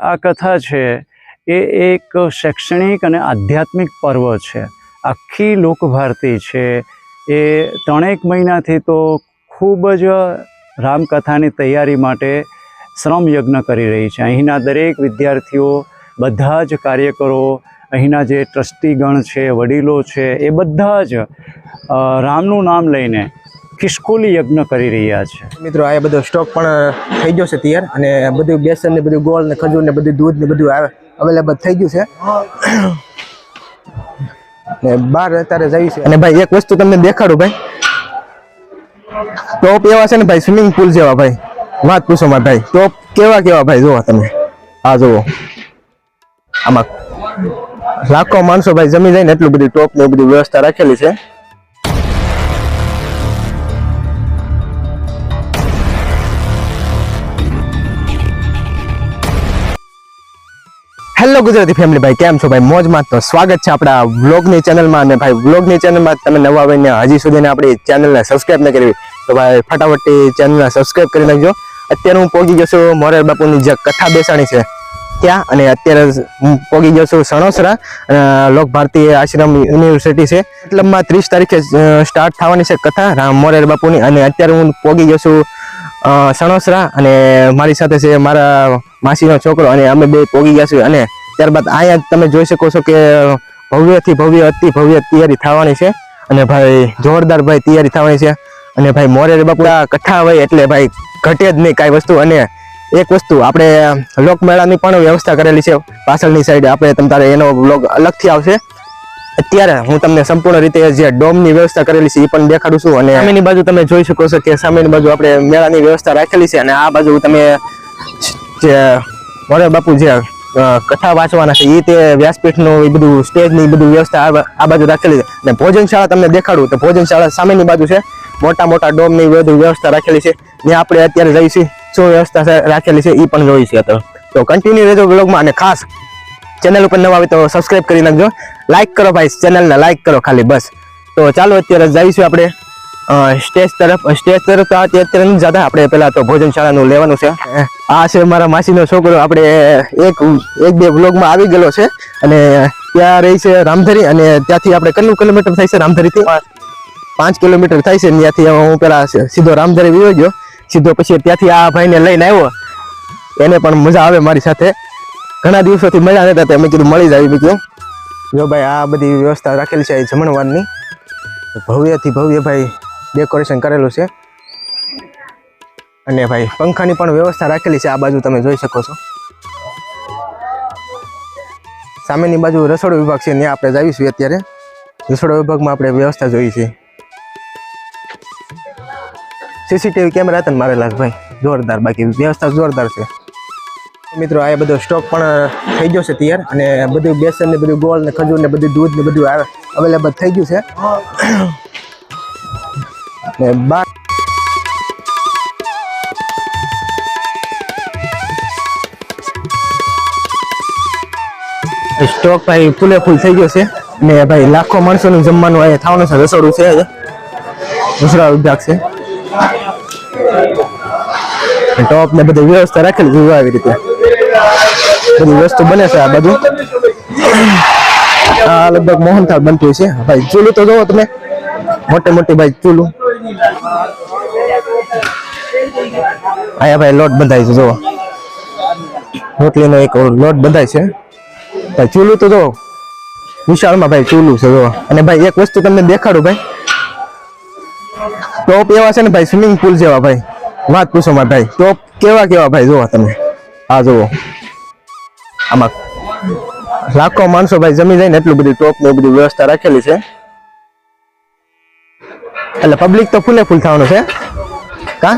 આ કથા છે, એ એક શૈક્ષણિક અને આધ્યાત્મિક પર્વ છે. આખી લોકભારતી છે. એ ત્રણેક મહિનાથી તો ખૂબ જ રામકથાની તૈયારી માટે શ્રમ યજ્ઞ કરી રહી છે. અહીંના દરેક વિદ્યાર્થીઓ, બધા જ કાર્યકરો, અહીંના જે ટ્રસ્ટીગણ છે, વડીલો છે, એ બધા જ રામનું નામ લઈને ખિસકોલી યજ્ઞ કરી રહ્યા છે? મિત્રો, આ બધો સ્ટોક પણ થઈ ગયો છે તૈયાર અને બધું બેસન ને બધું ગોળ ને ખજૂર ને બધું દૂધ ને બધું આવે અવેલેબલ થઈ ગયું છે. ને બહાર અત્યારે જઈ છે અને ભાઈ, એક વસ્તુ તમને દેખાડું ભાઈ. ટોપ એવા છે ને ભાઈ સ્વિમિંગ પુલ જેવા ભાઈ. વાત પૂછો માં ભાઈ ટોપ કેવા કેવા ભાઈ જોવો તમે? આ જુઓ આમાં લાખો માણસો ભાઈ જમી જાય ને એટલું બધું ટોપ ને બધી વ્યવસ્થા રાખેલી છે. હેલો ગુજરાતી ફેમિલી ભાઈ, કેમ છો ભાઈ? મોજમાં તો સ્વાગત છે આપણા વ્લોગની ચેનલમાં અને ભાઈ, વ્લોગની ચેનલમાં તમે નવા આવીને હજી સુધીને આપણી ચેનલને સબસ્ક્રાઈબ ન કરી તો ભાઈ ફટાફટથી ચેનલને સબસ્ક્રાઈબ કરી નાખજો. અત્યારે હું પહોંચી ગયો છું મોરેલ બાપુની જે કથા બેસાણી છે ત્યાં, અને અત્યારે હું પહોંચી ગયો છું સણોસરા લોક ભારતીય આશ્રમ યુનિવર્સિટી છે. મતલબમાં ત્રીસ તારીખે સ્ટાર્ટ થવાની છે કથા, રામ મોરેર બાપુની, અને અત્યારે હું પહોંચી ગયો છું સણોસરા અને મારી સાથે છે મારા માસીનો છોકરો અને અમે બે પોગી ગયા છીએ અને ત્યારબાદ અહીંયા તમે જોઈ શકો છો કે ભવ્યથી ભવ્ય, અતિ ભવ્ય તૈયારી થવાની છે અને ભાઈ જોરદાર ભાઈ તૈયારી થવાની છે અને ભાઈ મોરેર બાપુડા આ હોય એટલે ભાઈ ઘટે જ નહીં કાંઈ વસ્તુ અને એક વસ્તુ આપણે લોકમેળાની પણ વ્યવસ્થા કરેલી છે પાછળની સાઈડ આપણે તમ તારે એનો બ્લોગ અલગથી આવશે. અત્યારે હું તમને સંપૂર્ણ રીતે જે ડોમની વ્યવસ્થા કરેલી છે એ પણ દેખાડું છું અને સામેની બાજુ તમે જોઈ શકો છો કે સામેની બાજુ આપણે મેળાની વ્યવસ્થા રાખેલી છે અને આ બાજુ તમે જે મોરે બાપુ જે કથા વાંચવાના છે એ તે વ્યાસપીઠનું એ બધું સ્ટેજની બધું વ્યવસ્થા આ બાજુ રાખેલી છે. અને ભોજનશાળા તમને દેખાડું તો ભોજનશાળા સામેની બાજુ છે. મોટા મોટા ડોમની બધું વ્યવસ્થા રાખેલી છે. ત્યાં આપણે અત્યારે જઈ છીએ શું વ્યવસ્થા રાખેલી છે એ પણ જોઈશું તો કન્ટિન્યુ રહેજો બ્લોગમાં અને ખાસ ચેનલ ઉપર નવા આવે તો સબસ્ક્રાઇબ કરી નાખજો. લાઈક કરો ભાઈ ચેનલને લાઈક કરો ખાલી બસ. તો ચાલો અત્યારે જઈશું આપણે સ્ટેજ તરફ. સ્ટેજ તરફ તો અત્યારે અત્યારે નથી જતા. આપણે પહેલાં તો ભોજનશાળાનું લેવાનું છે. આ છે મારા માસીનો છોકરો. આપણે એક એક બે બ્લોગમાં આવી ગયેલો છે. અને ત્યાં રહી છે રામધરી અને ત્યાંથી આપણે કેટલું કિલોમીટર થાય છે રામધરીથી? પાંચ. કિલોમીટર થાય છે ત્યાંથી હું પેલા સીધો રામધરી વિયો ગયો સીધો પછી ત્યાંથી આ ભાઈને લઈને આવ્યો. એને પણ મજા આવે મારી સાથે. ઘણા દિવસોથી મળ્યા નતા, તે મેં કીધું મળી જાય. મેં કીધું, જો ભાઈ, આ બધી વ્યવસ્થા રાખેલી છે જમણવારની. ભવ્યથી ભવ્ય ભાઈ ડેકોરેશન કરેલું છે. અને ભાઈ, પંખાની પણ વ્યવસ્થા રાખેલી છે. આ બાજુ તમે જોઈ શકો છો. સામેની બાજુ રસોડો વિભાગ છે, ત્યાં આપણે જાવીશું અત્યારે. રસોડા વિભાગમાં આપણે વ્યવસ્થા જોઈ છે. સીસીટીવી કેમેરા હતા મારેલા ભાઈ. જોરદાર બાકી, વ્યવસ્થા જોરદાર છે. મિત્રો, આ બધો સ્ટોક પણ થઈ ગયો છે તૈયાર અને બધું બેસન ને બધું ગોળ ને ખજૂર ને બધું દૂધ ને બધું અવેલેબલ થઈ ગયું છે. ને બાર સ્ટોક ભાઈ ફૂલે ફૂલ થઈ ગયો છે. ને ભાઈ, લાખો માણસોનું જમવાનું અહીંયા થવાનું છે, રસોડું છે રસોડા વિભાગ છે. ટોપ ને બધી વ્યવસ્થા રાખેલી છે આવી રીતે. બધી વસ્તુ બને છે આ બધું. આ લગભગ મોહનથાળ બનતું છે. ભાઈ, ચૂલું તો જોવો તમે. મોટી મોટી ભાઈ ચૂલું. આયા ભાઈ લોટ બંધાય છે, જોવો. રોટલીનો એક લોટ બંધાય છે. ભાઈ, ચૂલું તો જોવો. વિશાળમાં ભાઈ ચૂલું છે, જોવો. અને ભાઈ, એક વસ્તુ તમને દેખાડું ભાઈ. ટોપ એવા છે ને ભાઈ, સ્વિમિંગ પુલ જેવા ભાઈ. વાત પૂછો મારા ભાઈ, ટોપ કેવા કેવા ભાઈ, જોવો તમે. આ જુઓ આમાં લાખો માણસો ભાઈ જમી જાય ને એટલું બધું ટોપ ને બધી વ્યવસ્થા રાખેલી છે. એટલે પબ્લિક તો ફૂલે ફૂલ થવાનું છે. કા?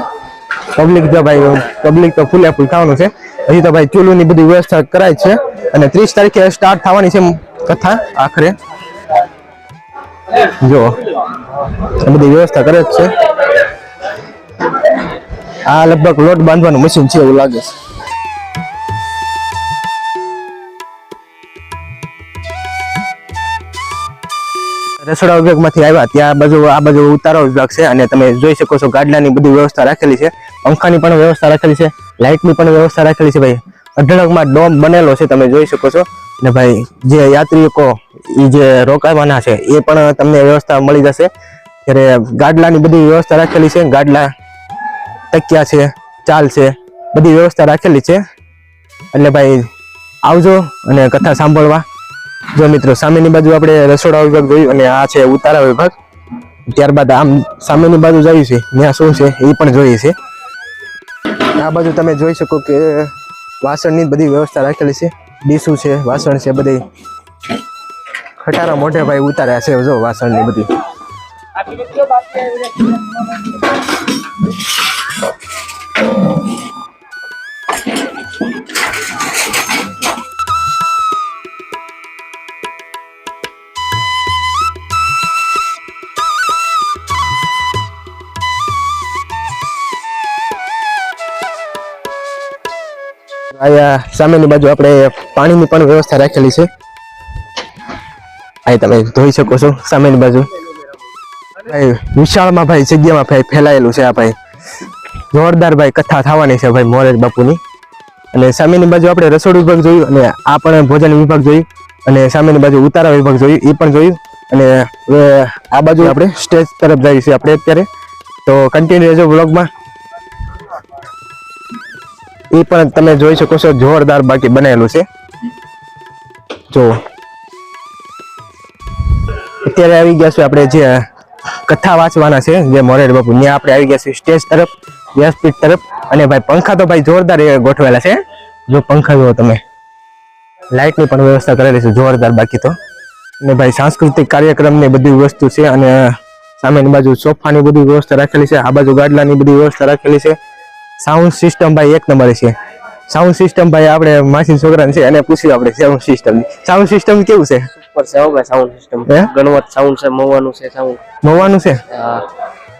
પબ્લિક તો ભાઈ પબ્લિક તો ફૂલે ફૂલ થવાનું છે. હજી તો ભાઈ ચૂલુની બધી વ્યવસ્થા કરાય છે અને ત્રીસ તારીખે સ્ટાર્ટ થવાની છે કથા આખરે. જો બધી વ્યવસ્થા કરે જ છે. આ લગભગ લોટ બાંધવાનું મશીન છે એવું લાગે છે. રસોડા વિભાગમાંથી આવ્યા, ત્યાં બાજુ આ બાજુ ઉતારો વિભાગ છે અને તમે જોઈ શકો છો ગાડલાની બધી વ્યવસ્થા રાખેલી છે. પંખાની પણ વ્યવસ્થા રાખેલી છે. લાઇટની પણ વ્યવસ્થા રાખેલી છે ભાઈ. અઢળકમાં ડોમ બનેલો છે, તમે જોઈ શકો છો. અને ભાઈ, જે યાત્રિકો એ જે રોકાવાના છે, એ પણ તમને વ્યવસ્થા મળી જશે. ત્યારે ગાડલાની બધી વ્યવસ્થા રાખેલી છે. ગાડલા, તકિયા છે, ચાલ છે, બધી વ્યવસ્થા રાખેલી છે. એટલે ભાઈ, આવજો અને કથા સાંભળવા. જો મિત્રો, સામેની બાજુ આપણે રસોડા વિભાગ જોયું અને આ છે ઉતારા વિભાગ. ત્યારબાદ આમ સામેની બાજુ જઈએ છે, ત્યાં શું છે એ પણ જોઈએ છે. આ બાજુ તમે જોઈ શકો કે વાસણની બધી વ્યવસ્થા રાખેલી છે. ડીશું છે, વાસણ છે, બધી. ખટારા મોઢે ભાઈ ઉતાર્યા છે, જો વાસણની બધી. અહીંયા સામેની બાજુ આપણે પાણીની પણ વ્યવસ્થા રાખેલી છે. અહીં તમે જોઈ શકો છો સામેની બાજુ. વિશાળમાં ભાઈ જગ્યામાં ભાઈ ફેલાયેલું છે આ ભાઈ. જોરદાર ભાઈ કથા થવાની છે ભાઈ મોરેજ બાપુની. અને સામેની બાજુ આપણે રસોડ વિભાગ જોયું અને આ પણ ભોજન વિભાગ જોયું. અને સામેની બાજુ ઉતારા વિભાગ જોયું એ પણ જોયું. અને આ બાજુ આપણે સ્ટેજ તરફ જઈએ છીએ આપણે અત્યારે. તો કન્ટિન્યુ રહેજો વ્લોગમાં એ પણ તમે જોઈ શકો છો, જોરદાર બાકી બનેલું છે. જો. અત્યારે આવી ગયા છે આપણે જે કથા વાંચવાના છે, જે મોરેડ બાપુ. ત્યાં આપણે આવી ગયા છે સ્ટેજ તરફ, વ્યાસપીઠ તરફ. અને ભાઈ પંખા તો ભાઈ જોરદાર ગોઠવેલા છે. જો પંખા જુઓ તમે. લાઇટની પણ વ્યવસ્થા કરેલી છે, જોરદાર બાકી તો. અને ભાઈ સાંસ્કૃતિક કાર્યક્રમની બધી વસ્તુ છે અને સામેની બાજુ સોફાની બધી વ્યવસ્થા રાખેલી છે, આ બાજુ ગાડલાની બધી વ્યવસ્થા રાખેલી છે. સાઉન્ડ સિસ્ટમ ભાઈ એક નંબર છે. સાઉન્ડ સિસ્ટમ ભાઈ આપણે માસી છોકરાને છે એને પૂછ્યું આપણે સાઉન્ડ સિસ્ટમ સાઉન્ડ સિસ્ટમ કેવું છે? સુપર છે હો ભાઈ સાઉન્ડ સિસ્ટમ ગણવત સાઉન્ડ છે મવાનું છે સાઉન્ડ મવાનું છે?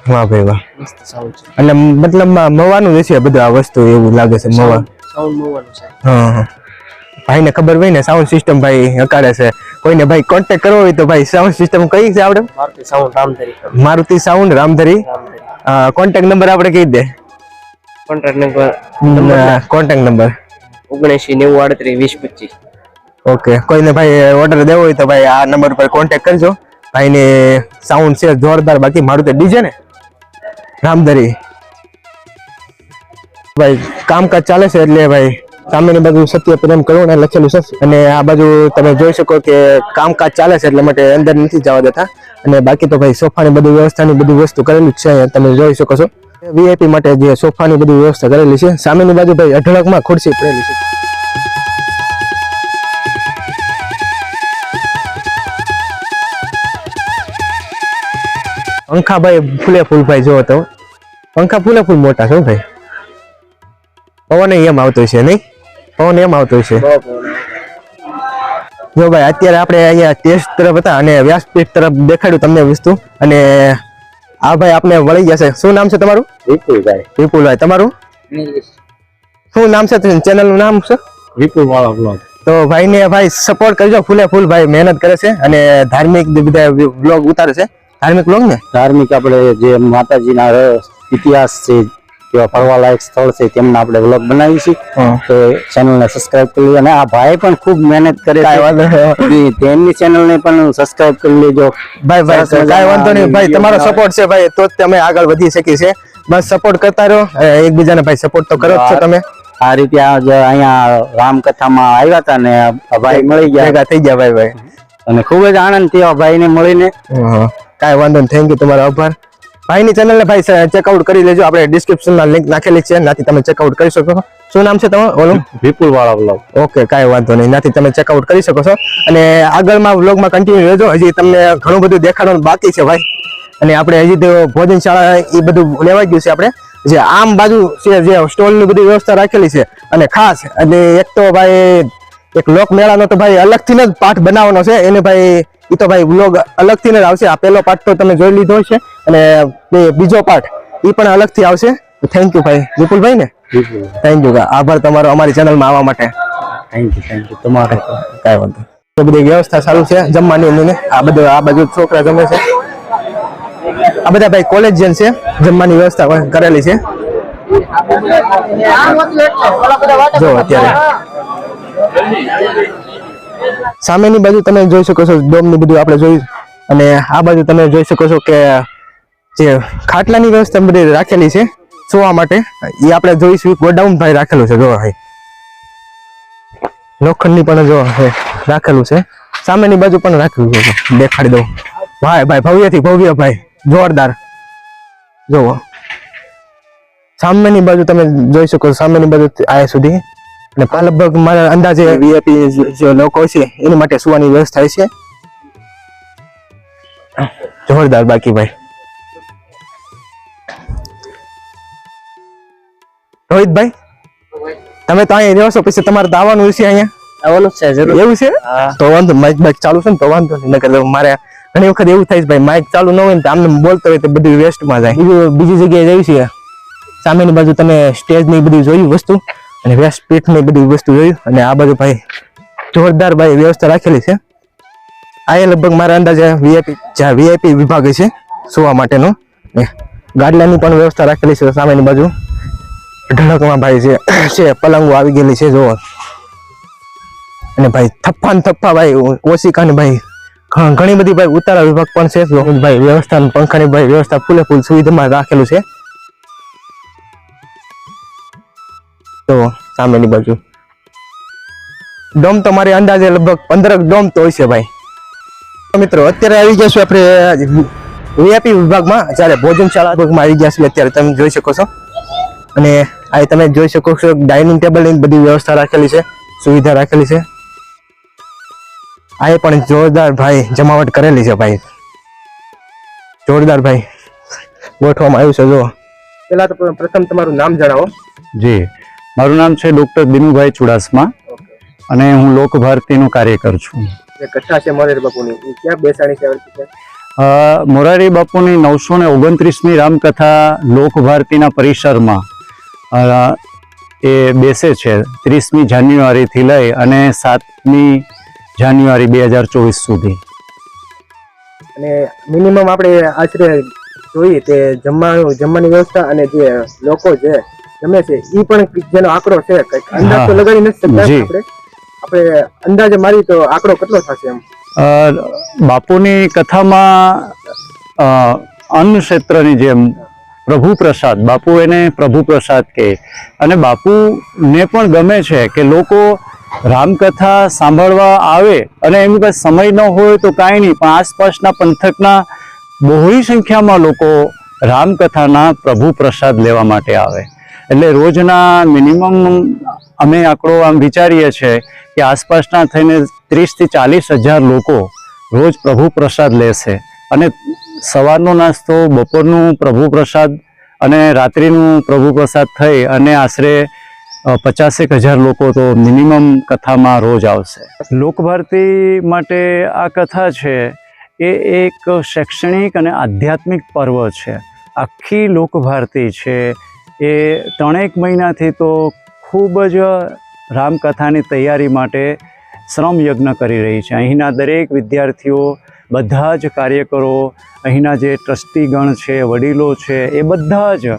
વાહ ભાઈ વાહ. મસ્ત સાઉન્ડ છે. એટલે મતલબ મવાનું જ છે બધું આ વસ્તુ એવું લાગે છે મવા સાઉન્ડ મવાનું છે. હા હા. ભાઈને ખબર હોય ને સાઉન્ડ સિસ્ટમ ભાઈ હકારે છે. કોઈને ભાઈ કોન્ટેક્ટ કરવો હોય તો ભાઈ સાઉન્ડ સિસ્ટમ કઈ છે આપણે? Maruti sound Ramdhari. Maruti sound Ramdhari. Contact number આપણે કહી દે. કોન્ટ્રાક્ટ નંબર કોન્ટેક્ટ નંબર ઓગણસી નેવું આડત્રીસ વીસ પચીસ. ઓકે કોઈને ભાઈ ઓર્ડર દેવો હોય તો ભાઈ આ નંબર પર કોન્ટેક્ટ કરજો. ભાઈને સાઉન્ડ છે જોરદાર. બાકી મારું તો ડીજે ને. રામધરી. ભાઈ કામકાજ ચાલે છે એટલે ભાઈ સામેની બાજુ સત્ય પ્રેમ કરુણા લખેલું છે. અને આ બાજુ તમે જોઈ શકો કે કામકાજ ચાલે છે એટલે માટે અંદર નથી જવા દેતા. અને બાકી તો ભાઈ સોફાની બધી વ્યવસ્થાની બધી વસ્તુ કરેલી જ છે તમે જોઈ શકો છો. વીઆઈપી માટે જે સોફાની બધી વ્યવસ્થા કરેલી છે, સામેની બાજુ ભાઈ અઢળકમાં ખુરશી પડેલી છે. પંખા ભાઈ ફૂલે ફૂલ ભાઈ જોવો તો. પંખા ફૂલે ફૂલ મોટા છે ભાઈ. પવન એમ આવતો છે નહીં? પવન એમ આવતો છે જો ભાઈ, અત્યારે આપણે અહીંયા ટેસ્ટ તરફ હતા અને વ્યાસપીઠ તરફ દેખાડ્યું તમને વસ્તુ. અને આ ભાઈ આપને વળી ગયા છે શું નામ છે તમારું? વિપુલભાઈ. વિપુલભાઈ તમારું? શું નામ છે? ચેનલનું નામ છે વિપુલ વાળો બ્લોગ તો ભાઈને ભાઈ સપોર્ટ કરજો ફૂલે ફૂલ ભાઈ મહેનત કરે છે અને ધાર્મિક બધા બ્લોગ ઉતારે છે. ધાર્મિક બ્લોગ ને? ધાર્મિક આપણે જે માતાજીના ઇતિહાસ છે કેવા ફરવાલાયક સ્થળ છે તેમના આપણે વ્લોગ બનાવી છીએ તો ચેનલને સબસ્ક્રાઇબ કરી લેજો અને આ ભાઈ પણ ખૂબ મહેનત કરે તેમની ચેનલ છે તેમની ચેનલને પણ સબસ્ક્રાઇબ કરી લેજો. ભાઈ ભાઈ કાંઈ વાંધો નહીં. ભાઈ તમારો સપોર્ટ છે ભાઈ તો જ તમે આગળ વધી શકી છે બસ સપોર્ટ કરતા રહો. એકબીજાને ભાઈ સપોર્ટ તો કરો જ છો તમે. આ રીતે અહીંયા રામકથામાં આવ્યા હતા ને આ ભાઈ મળી ગયા. થઈ ગયા ભાઈ ભાઈ. અને ખૂબ જ આનંદ થયો ભાઈ ભાઈને મળીને. કાંઈ વાંધો નહીં. થેન્ક યુ તમારો આભાર. ભાઈની ચેનલને ભાઈ ચેકઆઉટ કરી લેજો. આપણે ડિસ્ક્રિપ્શનમાં લિંક નાખેલી છે. નાથી તમે ચેકઆઉટ કરી શકો છો. શું નામ છે તમારું? ઓલું વિપુલ વાળા વ્લોગ ઓકે કાંઈ વાંધો નહીં. નાથી તમે ચેકઆઉટ કરી શકો છો. અને આગળમાં વ્લોગમાં કન્ટિન્યુ રહેજો. હજી તમને ઘણું બધું દેખાડવાનું બાકી છે ભાઈ. અને આપણે હજી તો ભોજનશાળા એ બધું લેવાઈ ગયું છે આપણે. જે આમ બાજુ છે જે સ્ટોલની બધી વ્યવસ્થા રાખેલી છે. અને ખાસ અને એક તો ભાઈ એક લોક મેળાનો તો ભાઈ અલગથી જ પાઠ બનાવવાનો છે. એને ભાઈ એ તો ભાઈ વ્લોગ અલગથી જ આવશે. આ પહેલો પાઠ તો તમે જોઈ લીધો છે અને બીજો પાઠ એ પણ અલગથી આવશે. થેન્ક યુ ભાઈ. વિપુલભાઈ ને? થેન્ક યુ આભાર તમારો અમારી ચેનલમાં આવવા માટે. થેન્ક યુ થેન્ક યુ તમારે કાંઈ વાંધો તો બધી વ્યવસ્થા સારું છે જમવાની એમની ને? આ બધું આ બાજુ છોકરા જમે છે. આ બધા ભાઈ કોલેજ જેન છે. જમવાની વ્યવસ્થા કરેલી છે. જો અત્યારે. સામેની બાજુ તમે જોઈ શકો છો, ડોમની બધું આપણે જોયું અને આ બાજુ તમે જોઈ શકો છો કે જે ખાટલાની વ્યવસ્થા બધી રાખેલી છે સુવા માટે. એ આપણે જોઈશું ગોડાઉન ભાઈ રાખેલું છે જો ભાઈ. લોખંડની પણ જો રાખેલું છે. સામેની બાજુ પણ રાખેલું છે, દેખાડી દઉં. ભાઈ ભાઈ, ભવ્યથી ભવ્ય ભાઈ, જોરદાર. જોવો સામેની બાજુ તમે જોઈ શકો સામેની બાજુ આયા સુધી અને લગભગ મારા અંદાજે વીઆઈપી જે લોકો છે એની માટે સુવાની વ્યવસ્થા છે. જોરદાર બાકી ભાઈ રોહિતભાઈ તમે તો અહીંયા રહ્યો છો પછી તમારે તો આવવાનું છે અહીંયા? આવવાનું છે જરૂર. એવું છે? તો વાંધો માઇક બાઇક ચાલુ છે ને તો વાંધો નહીં. નકર મારે ઘણી વખત એવું થાય છે ભાઈ માઇક ચાલુ ન હોય ને તો આમને બોલતો હોય તો બધું વેસ્ટમાં જાય. બીજું બીજી જગ્યાએ જઈ છે સામેની બાજુ તમે સ્ટેજની બધી જોયું વસ્તુ? અને વ્યાસપીઠની બધી વસ્તુ જોયું અને આ બાજુ ભાઈ જોરદાર ભાઈ વ્યવસ્થા રાખેલી છે. આ એ લગભગ મારા અંદાજે વીઆઈપી જ્યાં વીઆઈપી વિભાગ છે સુવા માટેનો. ગાડલાની પણ વ્યવસ્થા રાખેલી છે સામેની બાજુ. ઢળકમાં ભાઈ જે છે, પલંગો આવી ગયેલી છે જોવો અને ભાઈ થપ્પા ને થપ્પા ભાઈ ઓશિકા ને ભાઈ ઘણી બધી ભાઈ ઉતારા વિભાગ પણ છે. ભાઈ વ્યવસ્થા પંખાની ભાઈ વ્યવસ્થા ફૂલે ફૂલ સુવિધામાં રાખેલું છે. તો સામેની બાજુ. ડોમ તો મારી અંદાજે લગભગ પંદર ડોમ તો હોય છે ભાઈ મિત્રો, અત્યારે આવી છું આપણે વીઆઈપી વિભાગમાં. જ્યારે ભોજનશાળા વિભાગમાં આવી ગયા છીએ, અત્યારે તમે જોઈ શકો છો. અને આ તમે જોઈ શકો છો, ડાઇનિંગ ટેબલની બધી વ્યવસ્થા રાખેલી છે, સુવિધા રાખેલી છે. આ પણ જોરદાર ભાઈ જમાવટ કરેલી છે ભાઈ. જોરદાર ભાઈ. ગોઠવામાં આવ્યું છે જો પેલા તો પ્રથમ તમારું નામ જણાવો. જી. મારું નામ છે ડૉક્ટર દિનુભાઈ ચુડાસમા અને હું લોક ભારતીનું કાર્યકર છું. કથા છે મોરારી બાપુની. ક્યાં બેસાણી છે મોરારી બાપુની નવસો ને ઓગણત્રીસમી રામકથા લોક ભારતીના પરિસરમાં એ બેસે છે ત્રીસમી જાન્યુઆરીથી લઈ અને સાતમી જાન્યુઆરી બે હજાર ચોવીસ સુધી. અને મિનિમમ આપણે આશરે જોઈએ તે જમવાનું જમવાની વ્યવસ્થા અને જે લોકો છે જમે છે. એ પણ જેનો આંકડો છે કંઈક અંદાજ તો લગાડી નથી શકતા. આપણે આપણે અંદાજે મારી તો આંકડો કેટલો થશે એમ? બાપુની કથામાં અન્ન ક્ષેત્રની જેમ પ્રભુ પ્રસાદ બાપુ એને પ્રભુ પ્રસાદ કહે. અને બાપુને પણ ગમે છે કે લોકો રામકથા સાંભળવા આવે અને એમની પાસે સમય ન હોય તો કાંઈ નહીં પણ આસપાસના પંથકના બહોળી સંખ્યામાં લોકો રામકથાના પ્રભુ પ્રસાદ લેવા માટે આવે. એટલે રોજના મિનિમમ અમે આંકડો આમ વિચારીએ છીએ કે આસપાસના થઈને ત્રીસથી ચાલીસ હજાર લોકો રોજ પ્રભુ પ્રસાદ લેશે. અને સવારનો નાસ્તો, બપોરનું પ્રભુ પ્રસાદ અને રાત્રિનું પ્રભુ પ્રસાદ થઈ અને આશરે પચાસેક હજાર લોકો તો મિનિમમ કથામાં રોજ આવશે. લોકભારતી માટે આ કથા છે, એ એક શૈક્ષણિક અને આધ્યાત્મિક પર્વ છે. આખી લોકભારતી છે એ ત્રણેક મહિનાથી તો ખૂબ જ રામકથાની તૈયારી માટે શ્રમ યજ્ઞ કરી રહી છે. અહીંના દરેક વિદ્યાર્થીઓ, બધા જ કાર્યકરો, અહીંના જે ટ્રસ્ટીગણ છે, વડીલો છે, એ બધા જ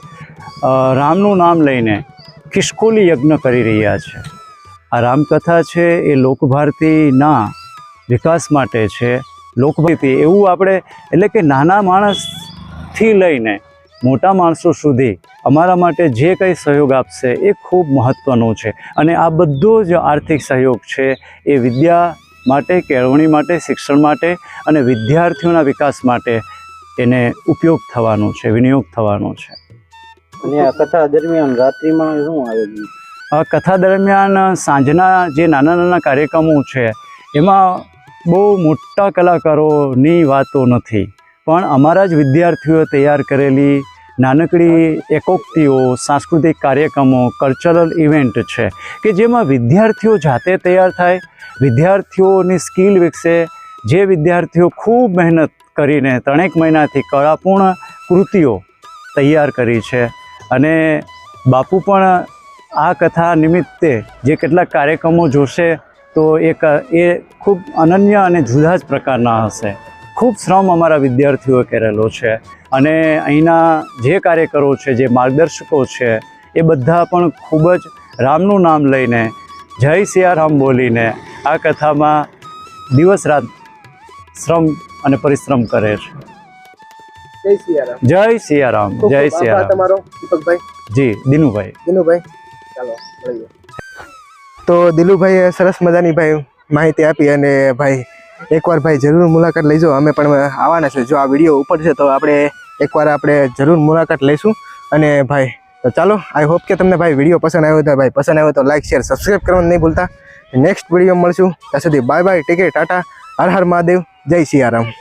રામનું નામ લઈને ખિસકોલી યજ્ઞ કરી રહ્યા છે. આ રામકથા છે એ લોકભારતીના વિકાસ માટે છે. લોકભારતી એવું આપણે, એટલે કે નાના માણસથી લઈને મોટા માણસો સુધી અમારા માટે જે કંઈ સહયોગ આપશે એ ખૂબ મહત્ત્વનું છે. અને આ બધો જ આર્થિક સહયોગ છે એ વિદ્યા માટે કેળવણી માટે શિક્ષણ માટે અને વિદ્યાર્થીઓના વિકાસ માટે એને ઉપયોગ થવાનો છે વિનિયોગ થવાનો છે. અને આ કથા દરમિયાન રાત્રિમાં શું આયોજન? આ કથા દરમિયાન સાંજના જે નાના નાના કાર્યક્રમો છે એમાં બહુ મોટા કલાકારોની વાતો નથી. પણ અમારા જ વિદ્યાર્થીઓએ તૈયાર કરેલી નાનકડી એકોક્તિઓ, સાંસ્કૃતિક કાર્યક્રમો કલ્ચરલ ઇવેન્ટ છે કે જેમાં વિદ્યાર્થીઓ જાતે તૈયાર થાય, વિદ્યાર્થીઓની સ્કિલ વિકસે, જે વિદ્યાર્થીઓ ખૂબ મહેનત કરીને ત્રણેક મહિનાથી કળાપૂર્ણ કૃતિઓ તૈયાર કરી છે. અને બાપુ પણ આ કથા નિમિત્તે જે કેટલાક કાર્યક્રમો જોશે તો એ ક- એ ખૂબ અનન્ય અને જુદા જ પ્રકારના હશે. ખૂબ શ્રમ અમારા વિદ્યાર્થીઓએ કરેલો છે. અને અહીંના જે કાર્યકરો છે જે માર્ગદર્શકો છે એ બધા પણ ખૂબ જ રામનું નામ લઈને જય સિયારામ બોલીને આ કથામાં દિવસ રાત શ્રમ અને પરિશ્રમ કરે છે. જય સિયારામ જય સિયારામ તમારો દીપકભાઈ. જી દિનુભાઈ. દિનુભાઈ ચાલો તો દિલુભાઈએ સરસ મજાની ભાઈ માહિતી આપી અને ભાઈ એકવાર ભાઈ જરૂર મુલાકાત લઈજો અમે પણ આવવાના છે. જો આ વીડિયો ઉપર છે તો આપણે એકવાર આપણે જરૂર મુલાકાત લઈશું. અને ભાઈ, તો ચાલો આઈ હોપ કે તમને ભાઈ વીડિયો પસંદ આવ્યો તો ભાઈ પસંદ આવ્યો તો લાઈક શેર સબસ્ક્રાઈબ કરવાનું નહીં ભૂલતા. નેક્સ્ટ વીડિયો મળશું. ત્યાં સુધી bye bye take care tata Har Har Mahadev. જય સિયારામ.